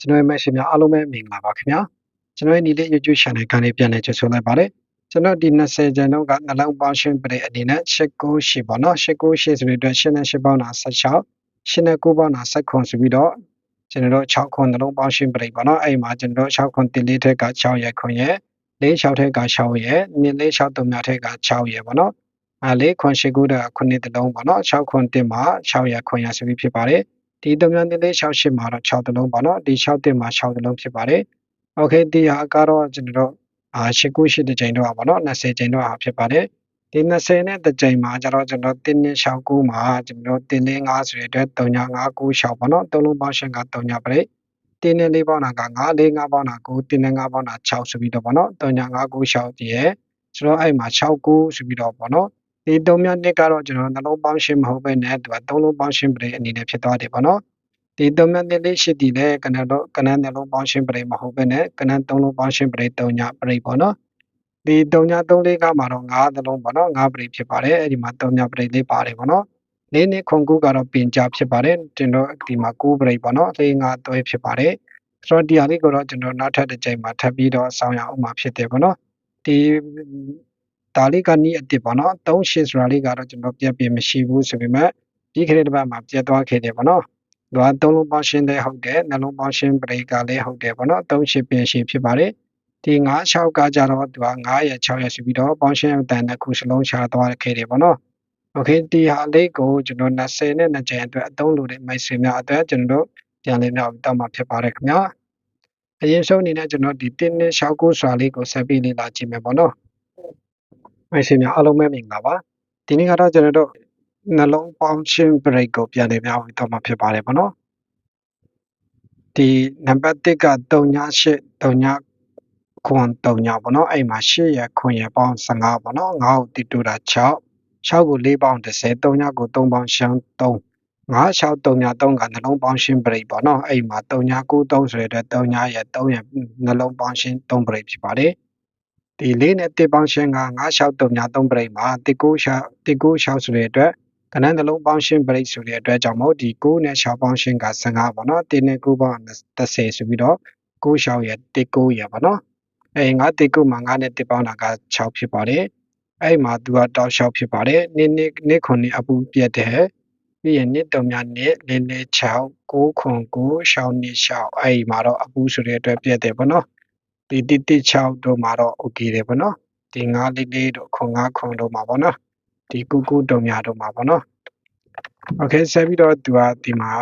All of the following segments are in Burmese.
ကျွန်တော်ရဲ့မိတ်ဆွေများအားလုံးပဲမင်္ဂလာပါခင်ဗျာကျွန်တော်ရဲ့ဒီလေး YouTube channel ကနေပြန်လည်ကြိုဆိုလိုက်ပါတယ်ကျွန်တော်ဒီ20ကျန်တော့ကနှလုံးပေါင်းရှင်းပရိအနေနဲ့89ပေါ့နော်89ဆိုတဲ့အတွက်ရှင်းနဲ့ရှင်းပေါင်းတာ16ရှင်းနဲ့9ပေါင်းတာ7ခွန်ဆိုပြီးတော့ကျွန်တော်တို့6ခွန်နှလုံးပေါင်းရှင်းပရိပေါ့နော်အဲ့မှာကျွန်တော်တို့6ခွန်တင်လေးထက်က6ရက်ခွန်ရဲ့၄6ထက်က6ရဲ့2 4 6 3မြထက်က6ရဲ့ပေါ့နော်အဲ၄ခွန်ရှိ9တဲ့9တလုံးပေါ့နော်6ခွန်တင်မှာ6ရက်ခွန်ရဆိုပြီးဖြစ်ပါတယ် ဒီ3များနေလေး6ရှင်းမှာတော့6တလုံးပေါ့နော်ဒီ6တင်မှာ6တလုံးဖြစ်ပါတယ်โอเคဒီဟာကတော့ကျွန်တော်တို့အာရှကုရှိတဲ့ချိန်တော့ပါနော်20ချိန်တော့ဖြစ်ပါတယ်ဒီ20နဲ့တစ်ချိန်မှာကျတော့ကျွန်တော်တင်းနဲ့6ကူမှာကျွန်တော်တင်းနဲ့5ဆိုတဲ့အတွက်3ည5ကူ6ပေါ့နော်သုံးလုံးပေါင်းရှင်းက3ညပြိတင်းနဲ့4ပေါင်းတာက5 4 5ပေါင်းတာ9တင်းနဲ့5ပေါင်းတာ6ဆိုပြီးတော့ပေါ့နော်3ည5ကူ6တည်းရဲ့ဆိုတော့အဲ့မှာ6ကူဆိုပြီးတော့ပေါ့နော် ဒီ3မြနှစ်ကတော့ကျွန်တော်နှလုံးပေါင်းရှင်းမဟုတ်ပဲနဲ့သူက3လုံးပေါင်းရှင်းပြိအနေနဲ့ဖြစ်သွားတယ်ပေါ့နော်ဒီ3မြနှစ်လေးရှိတည်လဲကနတော့ကနန်းနှလုံးပေါင်းရှင်းပြိမဟုတ်ပဲနဲ့ကနန်း3လုံးပေါင်းရှင်းပြိ3ညပြိပေါ့နော်ဒီ3ည3လေးကမှာတော့9သလုံးပေါ့နော်9ပြိဖြစ်ပါတယ်အဲ့ဒီမှာ3ညပြိလေးပါတယ်ပေါ့နော်လေးနှစ်ခွန်ကူကတော့ပင်ကြဖြစ်ပါတယ်ကျွန်တော်ဒီမှာ9ပြိပေါ့နော်လေး9တွဲဖြစ်ပါတယ်ဆိုတော့ဒီဟာလေးကိုတော့ကျွန်တော်နောက်ထပ်တစ်ချိန်မှာထပ်ပြီးတော့ဆောင်းရအောင်မှာဖြစ်တယ်ပေါ့နော်ဒီ ဒါလေးကနီးအစ်စ်ပေါ့နော်3ရှစ်ဆိုတာလေးကတော့ကျွန်တော်ပြက်ပြမရှိဘူးဆိုပေမဲ့ပြီးခဲ့တဲ့တစ်ပတ်မှာပြက်သွားခဲ့တယ်ပေါ့နော်သူက3လုံးပေါင်းရှင်းလည်းဟုတ်တယ်နှလုံးပေါင်းရှင်းပရိကလည်းဟုတ်တယ်ပေါ့နော်3ရှစ်ပင်ရှင်းဖြစ်ပါတယ်ဒီ9 6ကကြတော့သူက9ရက်6ရက်ရှိပြီးတော့ပေါင်းရှင်းအတန်တစ်ခုစလုံးရှာသွားခဲ့တယ်ပေါ့နော်โอเคဒီဟာလေးကိုကျွန်တော်20နဲ့2ကြိမ်အတွက်အသုံးလို့တဲ့မိုက်ဆွေများအတွက်ကျွန်တော်တို့ပြန်လည်မြောက်တောက်မှာဖြစ်ပါတယ်ခင်ဗျာအရင်ဆုံးအနေနဲ့ကျွန်တော်ဒီတင်းနဲ့6ကိုစွာလေးကိုဆက်ပြီးလေ့လာကြည့်မယ်ပေါ့နော် မိုက်ဆွေများအားလုံးပဲမင်္ဂလာပါဒီနေ့ကတော့ကျွန်တော်တို့နှလုံးပေါင်းရှင်း break ကိုပြန်လည်မြောက်တောက်မှာဖြစ်ပါတယ်ပေါ့နော်ဒီနံပါတ်1က38 39ခွန်3ညပေါ့နော်အဲ့မှာ8ရခွန်ရပေါင်း15ပေါ့နော်9ကိုတိတူတာ6 6ကို4ပေါင်း30 3ညကို3ပေါင်းရှင်း3 9 6 3ည3ကနှလုံးပေါင်းရှင်းပရိတ်ပေါ့နော်အဲ့မှာ3ည9 3ဆိုတဲ့အတွက်3ညရ3ရနှလုံးပေါင်းရှင်း3ပရိတ်ဖြစ်ပါတယ် ဒီလေးနဲ့တစ်ပေါင်းရှင်းက9 6 3ည3ပရိတ်မှာတစ်9 6တစ်9 6ဆိုတဲ့အတွက်ကနန်းနှလုံးပေါင်းရှင်းပရိတ်ဆိုတဲ့အတွက်ကြောင့်မို့ဒီ9နဲ့6ပေါင်းရှင်းက15ပေါ့နော်1နဲ့9ပေါင်း30ဆိုပြီးတော့9 6ရတစ်9ရပေါ့နော်အဲငါတေကုမှာငါနဲ့တစ်ပေါင်းတာက6ဖြစ်ပါတယ်အဲ့မှာသူကတောက်လျှောက်ဖြစ်ပါတယ်နေ့နေ့နေ့ခွန်နေ့အပူပြတ်တယ်ပြီးရင်နှစ်တုံများနှစ်လေးလေး6 9ခွန်9ရှောင်းနှစ်6အဲ့မှာတော့အပူဆိုတဲ့အတွက်ပြတ်တယ်ပေါ့နော် ဒီတိတိ6တို့မှာတော့ okay တယ်ပေါ့နော်ဒီ9လေးလေးတို့ခွန်9ခွန်တို့မှာပေါ့နော်ဒီ9 9တုံများတို့မှာပေါ့နော် okay ဆက်ပြီးတော့သူကဒီမှာ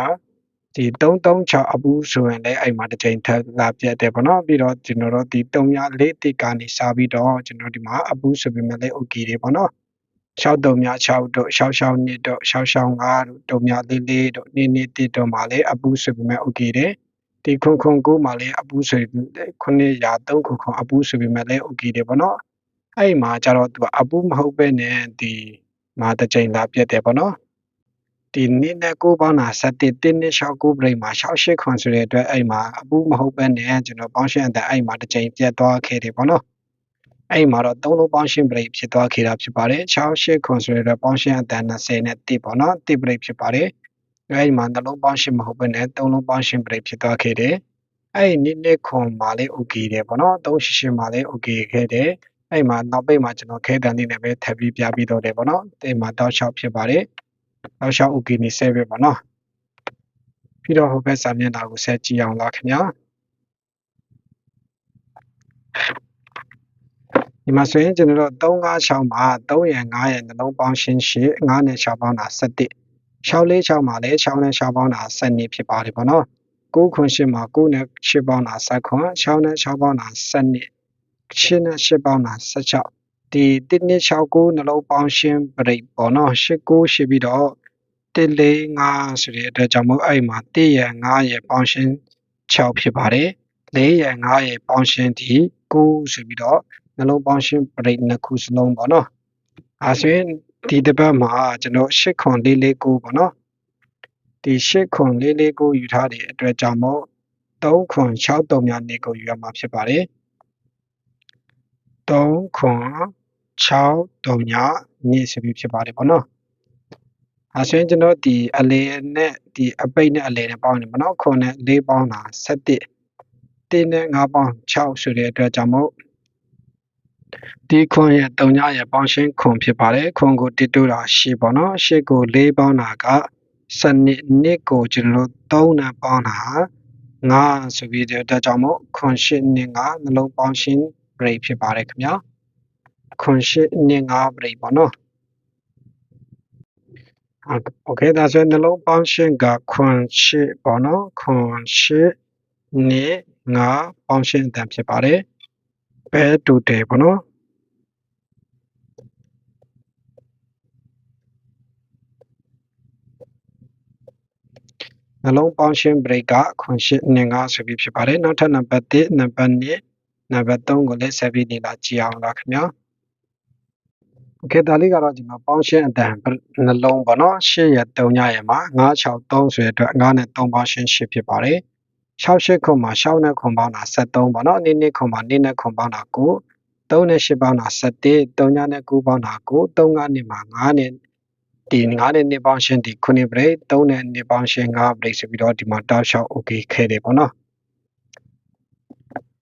ဒီ336အပူဆိုရင်လည်းအဲ့မှာတစ်ချိန်ထပ်လာပြတ်တယ်ပေါ့နော်ပြီးတော့ကျွန်တော်တို့ဒီ304တိကနေစပြီးတော့ကျွန်တော်ဒီမှာအပူဆိုပေမဲ့လည်း okay တွေပေါ့နော်6တုံများ6တို့66နှစ်တို့665တို့တုံများလေးလေးတို့နေ့နေ့တိတို့မှာလည်းအပူဆိုပေမဲ့ okay တယ် ဒီခွန်ခွန်ကိုမှာလည်းအပူဆိုခုနှစ်ရာ3ခွန်ခွန်အပူဆိုပေမဲ့လည်း okay တယ်ပေါ့နော်အဲ့မှာကျတော့သူကအပူမဟုတ်ပဲနဲ့ဒီမှာတစ်ချိန်လာပြတ်တယ်ပေါ့နော်ဒီနေ့နဲ့ကိုပေါင်းတာ7တင်းနဲ့6ကို break မှာ68ခွန်ဆိုတဲ့အတွက်အဲ့မှာအပူမဟုတ်ပဲနဲ့ကျွန်တော်ပေါင်းရှင်းအတဲ့အဲ့မှာတစ်ချိန်ပြတ်သွားခဲ့တယ်ပေါ့နော်အဲ့မှာတော့3လုံးပေါင်းရှင်း break ဖြစ်သွားခဲ့တာဖြစ်ပါတယ်68ခွန်ဆိုတဲ့အတွက်ပေါင်းရှင်းအတဲ့20နဲ့1ပေါ့နော်1 break ဖြစ်ပါတယ် အဲ့ဒီမှာနှလုံးပေါင်းရှင်းမဟုတ်ပဲနဲ့3လုံးပေါင်းရှင်း break ဖြစ်သွားခဲ့တယ်အဲ့ဒီနေ့နေ့ခွန်မှာလေး okay တယ်ပေါ့နော်388မှာလေး okay ခဲ့တယ်အဲ့မှာနောက်ပိတ်မှာကျွန်တော်ခဲတန်လေးနဲ့ပဲထပ်ပြီးပြပြီးတော့တယ်ပေါ့နော်အဲ့မှာတောက်လျှောက်ဖြစ်ပါတယ်တောက်လျှောက် okay နေဆက်ပဲပေါ့နော်ပြီးတော့ဟိုဘက်စာမျက်နှာကိုဆက်ကြည့်အောင်လားခင်ဗျာဒီမှာဆိုရင်ကျွန်တော်တို့356မှာ3ရယ်5ရယ်နှလုံးပေါင်းရှင်းရှင်း5နဲ့6ပေါင်းတာ7 646မှာလည်း6နဲ့6ပေါင်းတာ7နေဖြစ်ပါတယ်ပေါ့နော်9ခွန်8မှာ9နဲ့8ပေါင်းတာ7ခွန်6နဲ့6ပေါင်းတာ7နှစ်8နဲ့8ပေါင်းတာ16ဒီ1နှစ်69နှလုံးပေါင်းရှင်းပရိတ်ပေါ့နော်89ရှိပြီးတော့145ဆိုတဲ့အတွက်ကြောင့်မို့အဲ့မှာ1ရယ်5ရယ်ပေါင်းရှင်း6ဖြစ်ပါတယ်4ရယ်5ရယ်ပေါင်းရှင်းဒီ9ဆိုပြီးတော့နှလုံးပေါင်းရှင်းပရိတ်နှစ်ခုစလုံးပေါ့နော်အဲဆိုရင် ဒီတစ်ပတ်မှာကျွန်တော်8ခွန်449ပေါ့နော်ဒီ8ခွန်449ယူထားတဲ့အတွက်ကြောင့်မို့3ခွန်6တုံများနေကိုယူရမှာဖြစ်ပါတယ်3ခွန်6တုံများနေဆိုပြီးဖြစ်ပါတယ်ပေါ့နော်အဲဆိုရင်ကျွန်တော်ဒီအလေနဲ့ဒီအပိတ်နဲ့အလေနဲ့ပေါင်းနေပါတော့ခွန်နဲ့၄ပေါင်းတာ7 1နဲ့5ပေါင်း6ဆိုတဲ့အတွက်ကြောင့်မို့ ဒီခွန်ရဲ့3ညရဲ့ပေါင်းရှင်းခွန်ဖြစ်ပါတယ်ခွန်ကိုတစ်တူတာရှိပေါ့နော်ရှစ်ကို၄ပေါင်းတာကစနစ်နှစ်ကိုကျွန်တော်တို့3နဲ့ပေါင်းတာ9ဆိုပြီးတဲ့အတွက်ကြောင့်မို့ခွန်ရှစ်နှစ်ကနှလုံးပေါင်းရှင်း break ဖြစ်ပါတယ်ခင်ဗျာခွန်ရှစ်နှစ်9 break ပေါ့နော်โอเคဒါဆိုရင်နှလုံးပေါင်းရှင်းကခွန်ရှစ်ပေါ့နော်ခွန်ရှစ်နှစ်9ပေါင်းရှင်းအတန်ဖြစ်ပါတယ် ဘဲတူတယ်ပေါ့နော်နှလုံးပေါင်းရှင်း break ကခွန်ရှစ်နှစ်9ဆိုပြီးဖြစ်ပါတယ်နောက်ထပ်နံပါတ်1နံပါတ်2နံပါတ်3ကိုလည်းဆက်ပြီးနေလာကြည့်အောင်လားခင်ဗျာโอเคဒါလေးကတော့ကျွန်တော်ပေါင်းရှင်းအတန်နှလုံးပေါ့နော်8ရက်3ညရက်မှာ963ဆိုတဲ့အတွက်9နဲ့3ပေါင်းရှင်း8ဖြစ်ပါတယ် 68ခုမှာ6နဲ့ခုပေါင်းတာ73ပေါ့နော်2နှစ်ခုမှာ2နဲ့ခုပေါင်းတာ9 3နဲ့8ပေါင်းတာ7 3ညနဲ့9ပေါင်းတာ9 3ကနှစ်မှာ9နဲ့ဒီ9နဲ့2ပေါင်းရှင်းဒီ9 break 3နဲ့2ပေါင်းရှင်း9 break ဆိုပြီးတော့ဒီမှာတောက်လျှောက် okay ခဲ့တယ်ပေါ့နော်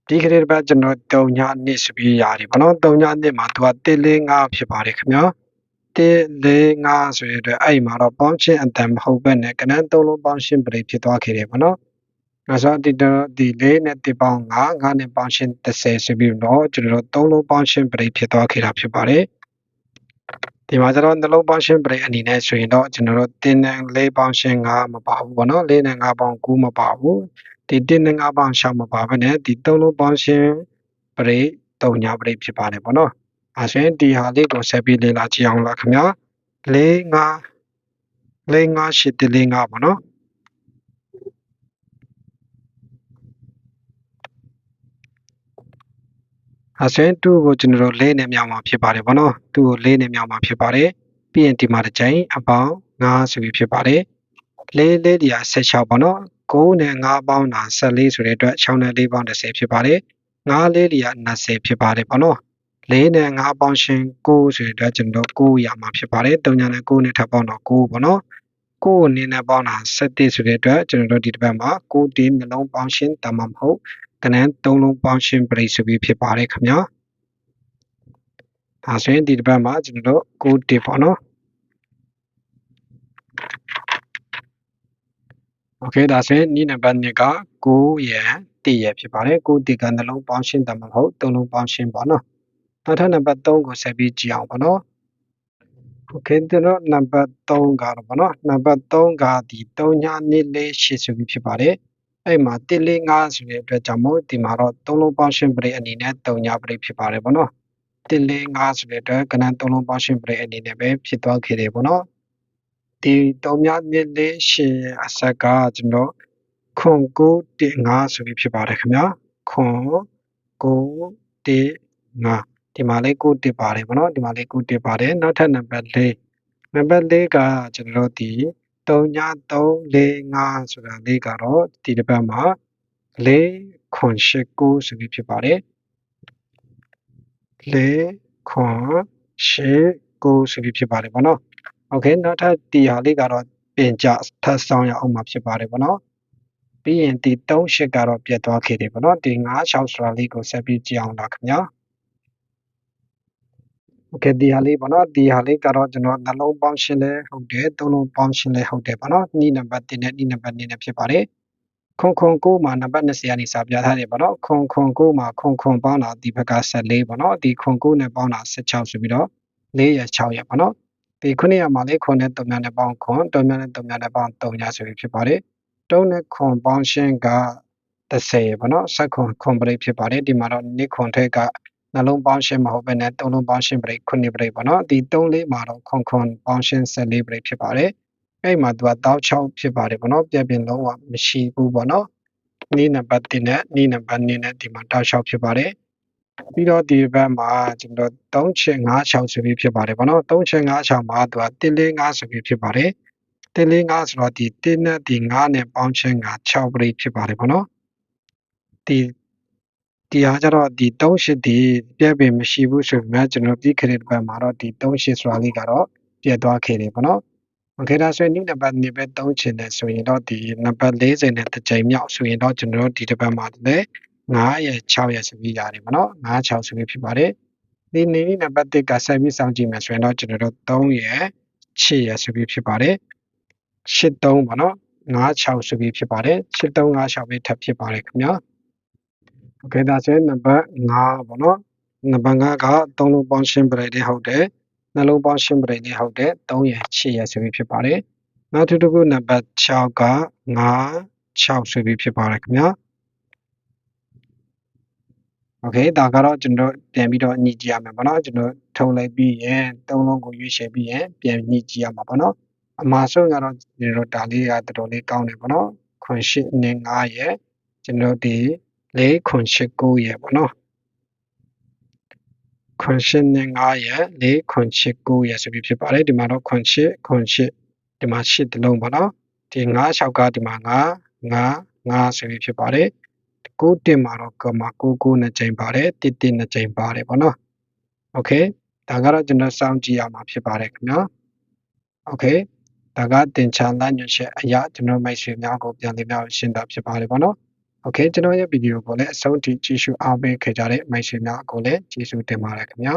ဒီကလေးတစ်ပတ်ကျွန်တော်3ညနှစ်ဆိုပြီးရတယ်ပေါ့နော်3ညနှစ်မှာသူက145ဖြစ်ပါတယ်ခင်ဗျာ145ဆိုရတဲ့အဲ့မှာတော့ပေါင်းချင်းအတန်မဟုတ်ဘဲနဲ့ကနန်း3လုံးပေါင်းရှင်း break ဖြစ်သွားခဲ့တယ်ပေါ့နော် အဲဆိုဒီဒီလေးနဲ့တစ်ပေါင်း9 9နဲ့ပေါင်းရှင်း30ဆိုပြီးတော့ကျွန်တော်တို့3လုံးပေါင်းရှင်း break ဖြစ်သွားခဲ့တာဖြစ်ပါတယ်ဒီမှာကျတော့နှလုံးပေါင်းရှင်း break အနေနဲ့ဆိုရင်တော့ကျွန်တော်တို့တင်းနဲ့လေးပေါင်းရှင်း9မပါဘူးပေါ့နော်လေးနဲ့9ပေါင်း9မပါဘူးဒီတင်းနဲ့9ပေါင်း6မပါဘဲနဲ့ဒီ3လုံးပေါင်းရှင်း break 3ညာ break ဖြစ်ပါတယ်ပေါ့နော်အဲဆိုရင်ဒီဟာလေးကိုဆက်ပြီးလေ့လာကြည့်အောင်လားခင်ဗျာ၄၅၄၅၈တ၄၅ပေါ့နော် အဆင်း2ကိုကျွန်တော်တို့၄နဲ့မြောက်မှာဖြစ်ပါတယ်ဗောနော်2ကို၄နဲ့မြောက်မှာဖြစ်ပါတယ်ပြီးရင်ဒီမှာတစ်ချိန်အပေါင်း9ဆိုပြီးဖြစ်ပါတယ်၄၄ဒီဟာ16ဗောနော်9နဲ့9ပေါင်းတာ14ဆိုတဲ့အတွက်6နဲ့4ပေါင်း30ဖြစ်ပါတယ်9လေးဒီဟာ20ဖြစ်ပါတယ်ဗောနော်၄နဲ့5ပေါင်းရှင်9ဆိုတဲ့အတွက်ကျွန်တော်တို့9ရမှာဖြစ်ပါတယ်3ညာနဲ့9နဲ့ထပ်ပေါင်းတော့9ပေါ့နော်9အနေနဲ့ပေါင်းတာ7ဆိုတဲ့အတွက်ကျွန်တော်တို့ဒီတစ်ပတ်မှာ9တင်းနှလုံးပေါင်းရှင်တမမဟုတ် ကနန်းသုံးလုံးပေါင်းရှင်းပရိဆိုပြီးဖြစ်ပါတယ်ခင်ဗျာဒါဆိုရင်ဒီတစ်ပတ်မှာကျွန်တော်တို့9 tip ပေါ့နော် Okay ဒါဆိုရင်ဤနံပါတ်2က9ရန်1ရဖြစ်ပါတယ်9ဒီကနှလုံးပေါင်းရှင်းတယ်မဟုတ်သုံးလုံးပေါင်းရှင်းပေါ့နော်နောက်ထပ်နံပါတ်3ကိုဆက်ပြီးကြည့်အောင်ပေါ့နော် Okay ဒီတော့နံပါတ်3ကတော့ပေါ့နော်နံပါတ်3ကဒီ3ည2 4 8ဆိုပြီးဖြစ်ပါတယ် အဲ့မှာ145ဆိုတဲ့အတွက်ကြောင့်မို့ဒီမှာတော့3လုံးပေါင်းရှင်းပရိအနေနဲ့3ညပရိဖြစ်ပါတယ်ပေါ့နော်145ဆိုတဲ့အတွက်ကနန်း3လုံးပေါင်းရှင်းပရိအနေနဲ့ပဲဖြစ်သွားခဲ့တယ်ပေါ့နော်ဒီ3ညနှစ်လေးရှစ်အဆက်ကကျွန်တော်ခွန်9 1 5ဆိုပြီးဖြစ်ပါတယ်ခင်ဗျာခွန်9 1 5ဒီမှာလေးကိုတစ်ပါတယ်ဗောနော်ဒီမှာလေးကိုတစ်ပါတယ်နောက်ထပ်နံပါတ်၄နံပါတ်၄ကကျွန်တော်တို့ဒီ 3ည345ဆိုတာလေးကတော့ဒီတစ်ပတ်မှာ၄ခွန်၈9ဆိုပြီးဖြစ်ပါတယ်၄ခွန်၈9ဆိုပြီးဖြစ်ပါတယ်ဗောနော်โอเคနောက်ထပ်ဒီဟာလေးကတော့ပြင်ကြထပ်ဆောင်ရအောင်မှာဖြစ်ပါတယ်ဗောနော်ပြီးရင်ဒီ3ရှစ်ကတော့ပြတ်သွားခဲ့တယ်ဗောနော်ဒီ9 6ဆိုတာလေးကိုဆက်ပြီးကြည့်အောင်လားခင်ဗျာ โอเคဒီဟာလေးပေါ့နော်ဒီဟာလေးကတော့ကျွန်တော်နှလုံးပေါင်းရှင်းလဲဟုတ်တယ်သုံးလုံးပေါင်းရှင်းလဲဟုတ်တယ်ပေါ့နော်နီးနံပါတ်1နဲ့နီးနံပါတ်2နဲ့ဖြစ်ပါတယ်ခွန်ခွန်9မှာနံပါတ်20ကနေစာပြထားတယ်ပေါ့နော်ခွန်ခွန်9မှာခွန်ခွန်ပေါင်းတာဒီဘက်က14ပေါ့နော်ဒီခွန်9နဲ့ပေါင်းတာ16ဆိုပြီးတော့4ရ6ရပေါ့နော်ဒီခုနှစ်ရမှာလေးခွန်နဲ့3ညနဲ့ပေါင်းခွန်3ညနဲ့3ညနဲ့ပေါင်း3ညဆိုပြီးဖြစ်ပါတယ်3နဲ့ခွန်ပေါင်းရှင်းက30ပေါ့နော်ဆက်ခွန်ခွန်ပရိဖြစ်ပါတယ်ဒီမှာတော့နိခွန်ထက်က နှလုံးပေါင်းရှင်းမဟုတ်ဘဲနဲ့သုံးလုံးပေါင်းရှင်းပရိခုနှစ်ပရိပေါ့နော်ဒီ3လေးမှာတော့ခွန်ခွန်ပေါင်းရှင်း14ပရိဖြစ်ပါတယ်အဲ့မှာသူက16ဖြစ်ပါတယ်ပေါ့နော်ပြပြင်းလုံးဝမရှိဘူးပေါ့နော်နီးနံပါတ်1နဲ့နီးနံပါတ်2နဲ့ဒီမှာ16ဖြစ်ပါတယ်ပြီးတော့ဒီဘက်မှာကျွန်တော်3ချင်56ဆိုပြီးဖြစ်ပါတယ်ပေါ့နော်3ချင်56မှာသူက145ဆိုပြီးဖြစ်ပါတယ်145ဆိုတော့ဒီ1နဲ့ဒီ9နဲ့ပေါင်းချင်းက6ပရိဖြစ်ပါတယ်ပေါ့နော်ဒီ ဒီဟာကျတော့ဒီ38ဒီပြက်ပင်မရှိဘူးဆိုပေမဲ့ကျွန်တော်ပြီးခရစ်ဘက်မှာတော့ဒီ38ဆိုတာလေးကတော့ပြတ်သွားခဲ့တယ်ပေါ့နော်โอ Okay ဒါဆိုရင်ဒီနံပါတ်2ပဲသုံးချင်တယ်ဆိုရင်တော့ဒီနံပါတ်40နဲ့တစ်ကြိမ်မြောက်ဆိုရင်တော့ကျွန်တော်တို့ဒီတစ်ပတ်မှာလည်း9ရက်6ရက်ဆိုပြီးရတယ်မနော်9 6ဆိုပြီးဖြစ်ပါတယ်ဒီနေ့နံပါတ်1ကဆက်ပြီးစောင့်ကြည့်မယ်ဆိုရင်တော့ကျွန်တော်တို့3ရက်6ရက်ဆိုပြီးဖြစ်ပါတယ်83ပေါ့နော်96ဆိုပြီးဖြစ်ပါတယ်8396ပဲထပ်ဖြစ်ပါတယ်ခင်ဗျာ Okay ဒါဆိုရင်နံပါတ်5ပေါ့နော်နံပါတ်5က3လုံးပေါင်းရှင်းပရိတ်တွေဟုတ်တယ်နှလုံးပေါင်းရှင်းပရိတ်တွေဟုတ်တယ်3ရက်6ရက်ဆိုပြီးဖြစ်ပါတယ်နောက်တစ်ခုနံပါတ်6က9 6ဆိုပြီးဖြစ်ပါတယ်ခင်ဗျာ Okay ဒါကတော့ကျွန်တော်ပြန်ပြီးတော့ညှိကြည့်ရမယ်ပေါ့နော်ကျွန်တော်ထုံလိုက်ပြီးရင်သုံးလုံးကိုရွေးချယ်ပြီးရင်ပြန်ညှိကြည့်ရမှာပေါ့နော်အမှားဆုံးကတော့ကျွန်တော်ဒါလေးကတော်တော်လေးကောင်းတယ်ပေါ့နော်ခွန်ရှိနဲ့9ရဲ့ကျွန်တော်ဒီ လေးခွန်ရှိ9ရဲ့ပေါ့နော်ခွန်ရှိနဲ့9ရဲ့လေးခွန်ရှိ9ရဲ့ဆိုပြီးဖြစ်ပါတယ်ဒီမှာတော့ခွန်ရှိခွန်ရှိဒီမှာရှိတလုံးပေါ့နော်ဒီ9 6ကဒီမှာ9 9 9ဆိုပြီးဖြစ်ပါတယ်ကိုတင်မှာတော့ကမကိုကိုနှစ်ကြိမ်ပါတယ်တစ်တစ်နှစ်ကြိမ်ပါတယ်ပေါ့နော်โอเคဒါကတော့ကျွန်တော်စောင့်ကြည့်ရမှာဖြစ်ပါတယ်ခင်ဗျာโอเคဒါကတင်ချာလမ်းညွှန်ချက်အရာကျွန်တော်မိတ်ဆွေများကိုပြန်လည်များရှင်းတာဖြစ်ပါတယ်ပေါ့နော် โอเคကျွန်တော်ရဲ့ဗီဒီယိုကိုလည်းအဆုံးထိကြည့်ရှုအားပေးခဲ့ကြတဲ့မိတ်ဆွေများကိုလည်းကျေးဇူးတင်ပါတယ်ခင်ဗျာ